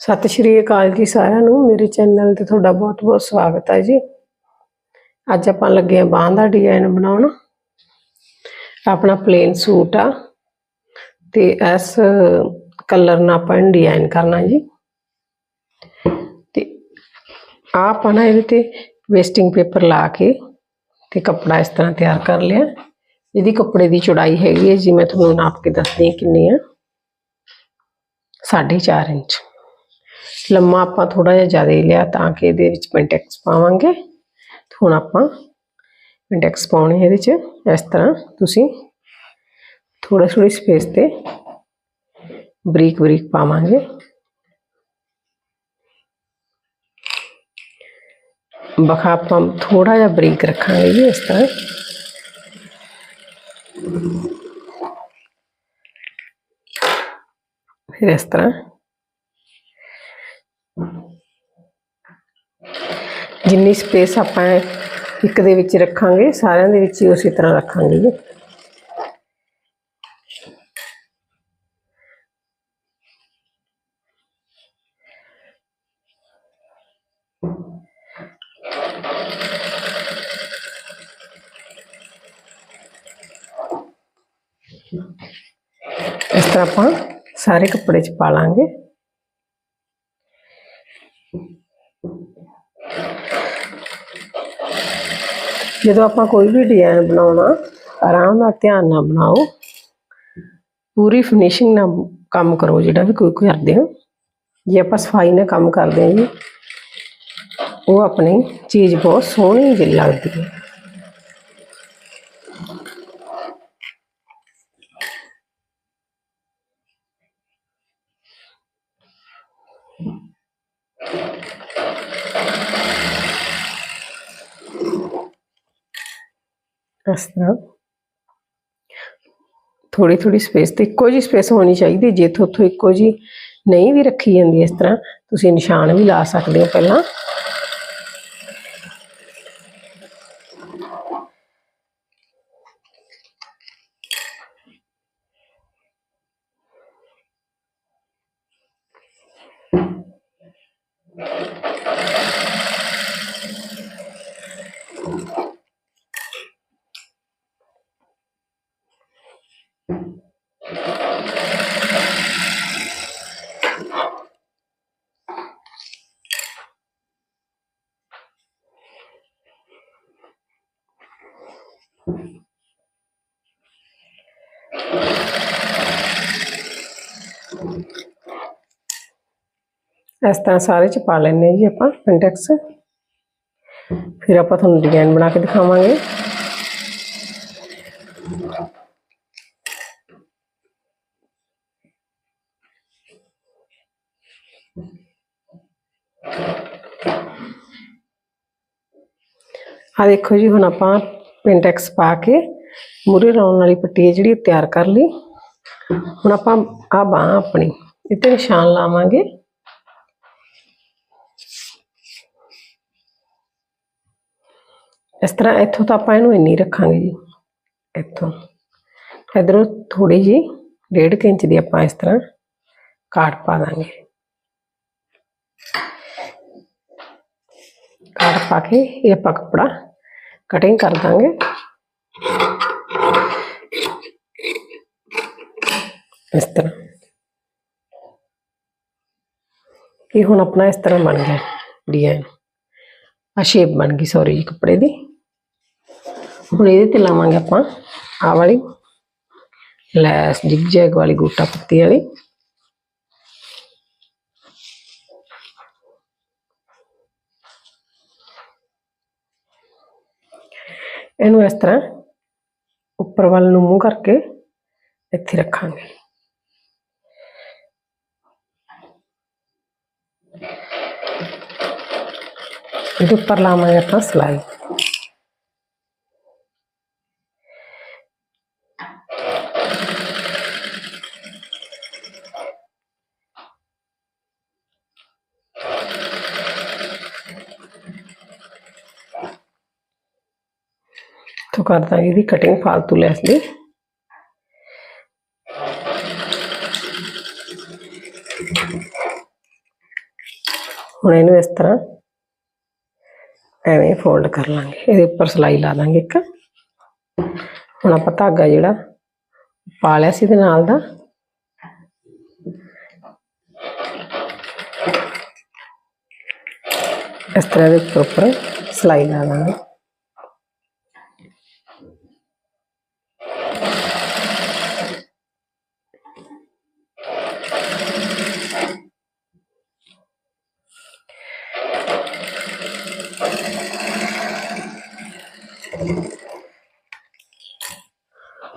ਸਤਿ ਸ਼੍ਰੀ ਅਕਾਲ ਜੀ ਸਾਰਿਆਂ ਨੂੰ। ਮੇਰੇ ਚੈਨਲ ਤੇ ਤੁਹਾਡਾ ਬਹੁਤ-ਬਹੁਤ ਸਵਾਗਤ ਹੈ ਜੀ। ਅੱਜ ਆਪਾਂ ਲੱਗੇ ਆ ਬਾਂਹ ਦਾ ਡਿਜ਼ਾਈਨ ਬਣਾਉਣ। ਆਪਣਾ ਪਲੇਨ ਸੂਟ ਆ। ਤੇ ਇਸ ਕਲਰ ਨਾਲ ਆਪਾਂ ਡਿਜ਼ਾਈਨ ਕਰਨਾ ਜੀ। ਤੇ ਆਪਾਂ ਨਾ ਇਹਦੇ ਤੇ ਵੇਸਟਿੰਗ ਪੇਪਰ ਲਾ ਕੇ ਤੇ ਕੱਪੜਾ ਇਸ ਤਰ੍ਹਾਂ ਤਿਆਰ ਕਰ ਲਿਆ। ਇਹਦੀ ਕੱਪੜੇ ਦੀ ਚੌੜਾਈ ਹੈਗੀ ਹੈ। ਜੀ ਮੈਂ ਤੁਹਾਨੂੰ ਨਾਪ ਕੇ ਦੱਸਦੀ ਕਿੰਨੀ ਆ। 4.5 ਇੰਚ। ਲੰਮਾ ਆਪਾਂ ਥੋੜਾ ਜਿਹਾ ਜ਼ਿਆਦਾ ਹੀ ਲਿਆ ਤਾਂ ਕਿ ਇਹਦੇ ਵਿੱਚ ਪੈਂਟੈਕਸ ਪਾਵਾਂਗੇ ਤੇ ਹੁਣ ਆਪਾਂ ਪੈਂਟੈਕਸ ਪਾਉਣੇ ਇਹਦੇ 'ਚ ਇਸ ਤਰ੍ਹਾਂ ਤੁਸੀਂ ਥੋੜਾ ਥੋੜੀ ਸਪੇਸ ਤੇ ਬਰੀਕ ਬਰੀਕ ਪਾਵਾਂਗੇ ਬਖਾ ਆਪਾਂ ਥੋੜਾ ਜਿਹਾ ਬਰੀਕ ਰੱਖਾਂਗੇ ਜੀ ਇਸ ਤਰ੍ਹਾਂ ਫਿਰ ਇਸ ਤਰ੍ਹਾਂ ਜਿੰਨੀ ਸਪੇਸ ਆਪਾਂ ਇੱਕ ਦੇ ਵਿੱਚ ਰੱਖਾਂਗੇ, ਸਾਰਿਆਂ ਦੇ ਵਿੱਚ ਹੀ ਉਸੇ ਤਰ੍ਹਾਂ ਰੱਖਾਂਗੇ ਜੀ। ਇਸ ਤਰ੍ਹਾਂ ਆਪਾਂ ਸਾਰੇ ਕੱਪੜੇ 'ਚ ਪਾ ਲਾਂਗੇ। ਜਦੋਂ ਆਪਾਂ ਕੋਈ ਵੀ ਡਿਜ਼ਾਈਨ ਬਣਾਉਣਾ ਆਰਾਮ ਨਾਲ ਧਿਆਨ ਨਾਲ ਬਣਾਓ ਪੂਰੀ ਫਿਨਿਸ਼ਿੰਗ ਨਾਲ ਕੰਮ ਕਰੋ ਜਿਹੜਾ ਵੀ ਕੋਈ ਕਰਦੇ ਹੋ ਜੇ ਆਪਾਂ ਸਫਾਈ ਨਾਲ ਕੰਮ ਕਰਦੇ ਹਾਂ ਜੀ ਉਹ ਆਪਣੀ ਚੀਜ਼ ਬਹੁਤ ਸੋਹਣੀ ਜਿਹੀ ਲੱਗਦੀ ਹੈ ਇਸ ਤਰ੍ਹਾਂ। ਥੋੜੀ ਥੋੜੀ ਸਪੇਸ ਤੇ ਇੱਕੋ ਜੀ ਸਪੇਸ ਹੋਣੀ ਚਾਹੀਦੀ ਜੇ ਥੋਥੋਂ ਇੱਕੋ ਜੀ ਨਹੀਂ ਵੀ ਰੱਖੀ ਜਾਂਦੀ ਇਸ ਤਰ੍ਹਾਂ। ਤੁਸੀਂ ਨਿਸ਼ਾਨ ਵੀ ਲਾ ਸਕਦੇ ਹੋ ਪਹਿਲਾਂ। ਇਸ ਤਰ੍ਹਾਂ ਸਾਰੇ ਚ ਪਾ ਲੈਣੇ ਜੀ ਆਪਾਂ ਪੈਂਟੈਕਸ ਫਿਰ ਆਪਾਂ ਤੁਹਾਨੂੰ ਡਿਜ਼ਾਈਨ ਬਣਾ ਕੇ ਦਿਖਾਵਾਂਗੇ ਆ ਦੇਖੋ ਜੀ, ਹੁਣ ਆਪਾਂ ਪਿੰਟੈਕਸ ਪਾ ਕੇ ਮੂਰੇ ਲਾਉਣ ਵਾਲੀ ਪੱਟੀ ਹੈ ਜਿਹੜੀ ਤਿਆਰ ਕਰ ਲਈ। ਹੁਣ ਆਪਾਂ ਆ ਬਾਹ ਆਪਣੀ ਇੱਥੇ ਨਿਸ਼ਾਨ ਲਾਵਾਂਗੇ। ਇਸ ਤਰ੍ਹਾਂ ਇੱਥੋਂ ਤਾਂ ਆਪਾਂ ਇਹਨੂੰ ਇੰਨੀ ਰੱਖਾਂਗੇ ਜੀ, ਇੱਥੋਂ। ਇਧਰੋਂ ਥੋੜੀ ਜੀ ਡੇਢ ਕੁ ਇੰਚ ਦੀ ਆਪਾਂ ਇਸ ਤਰ੍ਹਾਂ ਕਾਟ ਪਾ ਦਾਂਗੇ। ਕਾਟ ਪਾ ਕੇ ਇਹ ਆਪਾਂ ਕੱਪੜਾ ਕਟਿੰਗ ਕਰ ਦਾਂਗੇ। ਇਸ ਤਰ੍ਹਾਂ। ਇਹ ਹੁਣ ਆਪਣਾ ਇਸ ਤਰ੍ਹਾਂ ਬਣ ਗਿਆ ਡਿਜ਼ਾਈਨ ਆ ਸ਼ੇਪ ਬਣ ਗਈ ਸੌਰੀ ਜੀ, ਕੱਪੜੇ ਦੀ। ਹੁਣ ਇਹਦੇ ਤੇ ਲਾਵਾਂਗੇ ਆਪਾਂ ਆ ਵਾਲੀ। ਲੈਸ, ਜਿਗ ਜੈਗ ਵਾਲੀ ਗੋਟਾ ਪੱਤੀ ਵਾਲੀ। ਇਹਨੂੰ ਇਸ ਤਰ੍ਹਾਂ ਉੱਪਰ ਵੱਲ ਨੂੰ ਮੂੰਹ ਕਰਕੇ ਇੱਥੇ ਰੱਖਾਂਗੇ ਇਹਦੇ ਉੱਪਰ ਲਾਵਾਂਗੇ ਆਪਾਂ ਸਲਾਈ ਤੋਂ ਕਰਦਾ ਇਹਦੀ ਕਟਿੰਗ ਫਾਲਤੂ ਲੈਸ ਦੀ ਹੁਣ ਇਹਨੂੰ ਇਸ ਤਰ੍ਹਾਂ ਐਵੇਂ ਫੋਲਡ ਕਰ ਲਾਂਗੇ ਇਹਦੇ ਉੱਪਰ ਸਲਾਈ ਲਾ ਦਾਂਗੇ ਇੱਕ ਹੁਣ ਆਪਾਂ ਧਾਗਾ ਜਿਹੜਾ ਪਾ ਲਿਆ ਸੀ ਇਹਦੇ ਨਾਲ ਦਾ ਇਸ ਤਰ੍ਹਾਂ ਦੇ ਉੱਪਰ ਉੱਪਰ ਸਲਾਈ ਲਾ ਦਾਂਗੇ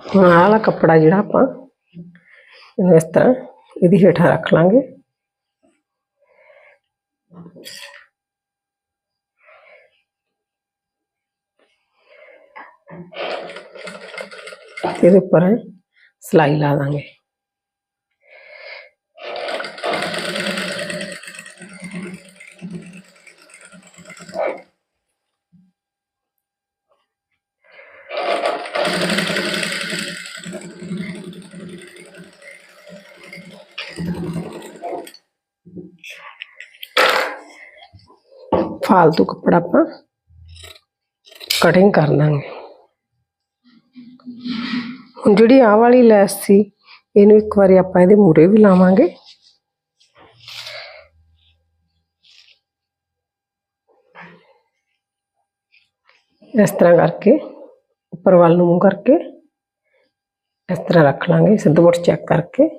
ਹੁਣ ਆਹ ਵਾਲਾ ਕੱਪੜਾ ਜਿਹੜਾ ਆਪਾਂ ਇਹਨੂੰ ਇਸ ਤਰ੍ਹਾਂ ਇਹਦੀ ਹੇਠਾਂ ਰੱਖ ਲਾਂਗੇ ਤੇ ਇਹਦੇ ਉੱਪਰ ਸਲਾਈ ਲਾ ਦਾਂਗੇ ਫਾਲਤੂ ਕੱਪੜਾ ਆਪਾਂ ਕਟਿੰਗ ਕਰ ਦਾਂਗੇ ਹੁਣ ਜਿਹੜੀ ਆਹ ਵਾਲੀ ਲੈਸ ਸੀ ਇਹਨੂੰ ਇੱਕ ਵਾਰੀ ਆਪਾਂ ਇਹਦੇ ਮੂਰੇ ਵੀ ਲਾਵਾਂਗੇ ਇਸ ਤਰ੍ਹਾਂ ਕਰਕੇ ਉੱਪਰ ਵੱਲ ਨੂੰ ਮੂੰਹ ਕਰਕੇ ਇਸ ਤਰ੍ਹਾਂ ਰੱਖ ਲਾਂਗੇ ਸਿੱਧਪੁੱਟ ਚੈੱਕ ਕਰਕੇ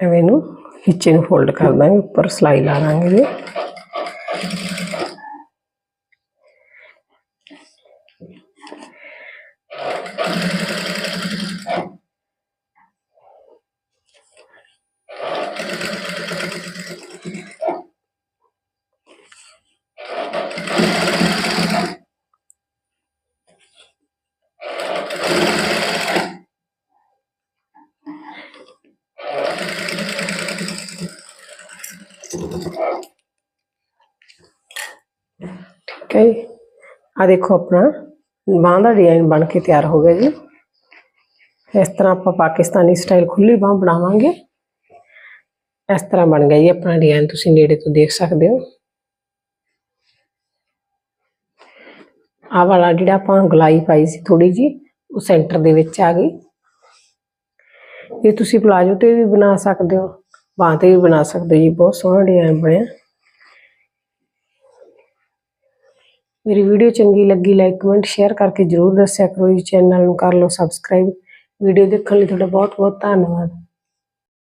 ਐਵੇਂ ਨੂੰ ਨੀਚੇ ਨੂੰ ਫੋਲਡ ਕਰ ਦਾਂਗੇ ਉੱਪਰ ਸਲਾਈ ਲਾ ਦਾਂਗੇ ਇਹਦੇ। ਠੀਕ ਹੈ ਜੀ ਆ ਦੇਖੋ ਆਪਣਾ, ਬਾਂਹ ਦਾ ਡਿਜ਼ਾਈਨ ਬਣ ਕੇ ਤਿਆਰ ਹੋ ਗਿਆ ਜੀ। ਇਸ ਤਰ੍ਹਾਂ ਆਪਾਂ ਪਾਕਿਸਤਾਨੀ ਸਟਾਈਲ ਖੁੱਲੀ ਬਾਂਹ ਬਣਾਵਾਂਗੇ। ਇਸ ਤਰ੍ਹਾਂ ਬਣ ਗਿਆ ਜੀ ਆਪਣਾ ਡਿਜ਼ਾਈਨ ਤੁਸੀਂ ਨੇੜੇ ਤੋਂ ਦੇਖ ਸਕਦੇ ਹੋ। ਆ ਵਾਲਾ ਜਿਹੜਾ ਆਪਾਂ ਗਲਾਈ ਪਾਈ ਸੀ ਥੋੜੀ ਜੀ ਉਹ ਸੈਂਟਰ ਦੇ ਵਿੱਚ ਆ ਗਈ। ਇਹ ਤੁਸੀਂ ਪਲਾਜੋ ਤੇ ਵੀ ਬਣਾ ਸਕਦੇ ਹੋ। ਬਾਂਹ ਤੇ ਵੀ ਬਣਾ ਸਕਦੇ ਹੋ ਜੀ, ਬਹੁਤ ਸੋਹਣਾ ਡਿਜ਼ਾਈਨ ਬਣਿਆ। ਮੇਰੀ ਵੀਡੀਓ ਚੰਗੀ ਲੱਗੀ ਲਾਈਕ ਕਮੈਂਟ ਸ਼ੇਅਰ ਕਰਕੇ ਜਰੂਰ ਦੱਸਿਆ ਕਰੋ ਜੀ ਚੈਨਲ ਨੂੰ ਕਰ ਲਓ ਸਬਸਕ੍ਰਾਈਬ ਵੀਡੀਓ ਦੇਖਣ ਲਈ ਤੁਹਾਡਾ ਬਹੁਤ ਬਹੁਤ ਧੰਨਵਾਦ।